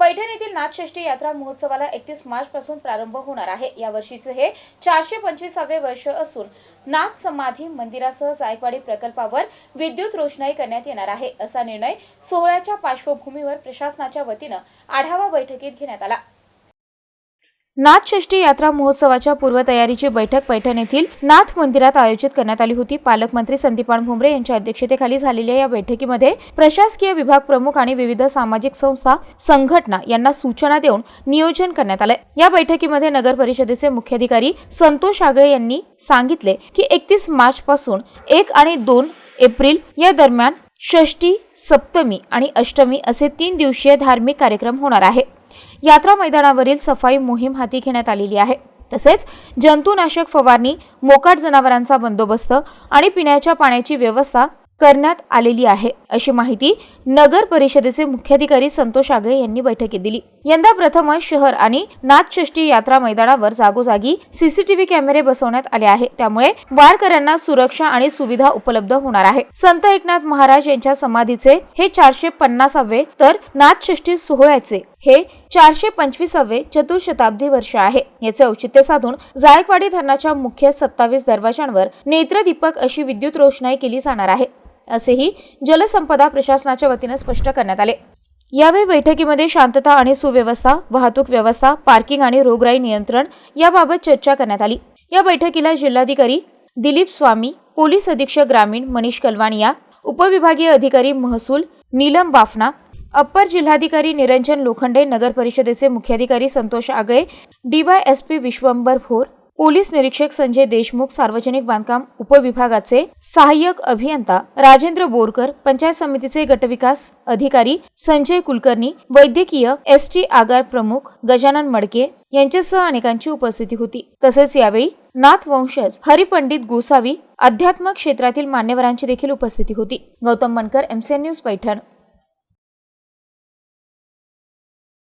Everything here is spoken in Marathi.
पैठण येथील नाथषष्ठी यात्रा महोत्सवाला एकतीस मार्च पासून प्रारंभ होणार आहे. या वर्षीचे हे चारशे पंचवीसावे वर्ष असून नाथ समाधी मंदिरासह जायकवाडी प्रकल्पावर विद्युत रोषणाई करण्यात येणार आहे असा निर्णय सोहळ्याच्या पार्श्वभूमीवर प्रशासनाच्या वतीनं आढावा बैठकीत घेण्यात आला. नाथषष्ठी यात्रा महोत्सवाच्या पूर्वतयारीची बैठक पैठण येथील नाथ मंदिरात आयोजित करण्यात आली होती. पालकमंत्री संदीपान भुमरे यांच्या अध्यक्षतेखाली झालेल्या या बैठकीमध्ये प्रशासकीय विभाग प्रमुख आणि विविध सामाजिक संस्था संघटना यांना सूचना देऊन नियोजन करण्यात आलंय. या बैठकीमध्ये नगर परिषदेचे मुख्याधिकारी संतोष आगळे यांनी सांगितले की एकतीस मार्च पासून एक आणि दोन एप्रिल या दरम्यान षष्ठी सप्तमी आणि अष्टमी असे तीन दिवसीय धार्मिक कार्यक्रम होणार आहे. यात्रा मैदानावरील सफाई मोहीम हाती घेण्यात आलेली आहे. तसेच जंतुनाशक फवारणी मोकाट जनावरांचा बंदोबस्त आणि पिण्याच्या पाण्याची व्यवस्था करण्यात आलेली आहे. अशी माहिती नगर परिषदेचे मुख्याधिकारी संतोष आगळे यांनी बैठकीत दिली. यंदा प्रथमच शहर आणि नाथषष्ठी यात्रा मैदानावर जागोजागी सीसीटीव्ही कॅमेरे बसवण्यात आले आहे. त्यामुळे वारकऱ्यांना सुरक्षा आणि सुविधा उपलब्ध होणार आहे. संत एकनाथ महाराज यांच्या समाधीचे हे चारशे पन्नासावे तर नाथषष्ठी सोहळ्याचे हे चारशे पंचवीसावे चतुर्शताब्दी वर्ष आहे. याचे औचित्य साधून जायकवाडी धरणाच्या मुख्य सत्तावीस दरवाजांवर नेत्रदीपक अशी विद्युत रोषणाई केली जाणार आहे. असेही जलसंपदा प्रशासनाच्या वतीनं स्पष्ट करण्यात आले. यावेळी बैठकीमध्ये शांतता आणि सुव्यवस्था वाहतूक व्यवस्था पार्किंग आणि रोगराई नियंत्रण याबाबत चर्चा करण्यात आली. या बैठकीला जिल्हाधिकारी दिलीप स्वामी पोलीस अधीक्षक ग्रामीण मनीष कलवानिया उपविभागीय अधिकारी महसूल नीलम बाफना अप्पर जिल्हाधिकारी निरंजन लोखंडे नगर परिषदेचे मुख्याधिकारी संतोष आगळे डीवायएसपी विश्वंबर भोर पोलीस निरीक्षक संजय देशमुख सार्वजनिक बांधकाम उपविभागाचे सहाय्यक अभियंता राजेंद्र बोरकर पंचायत समितीचे गटविकास अधिकारी संजय कुलकर्णी वैद्यकीय एस टी आगार प्रमुख गजानन मडके यांच्यासह अनेकांची उपस्थिती होती. तसेच यावेळी नाथ वंशज हरिपंडित गोसावी अध्यात्म क्षेत्रातील मान्यवरांची देखील उपस्थिती होती. Gautam Mankar MCN news Paithan.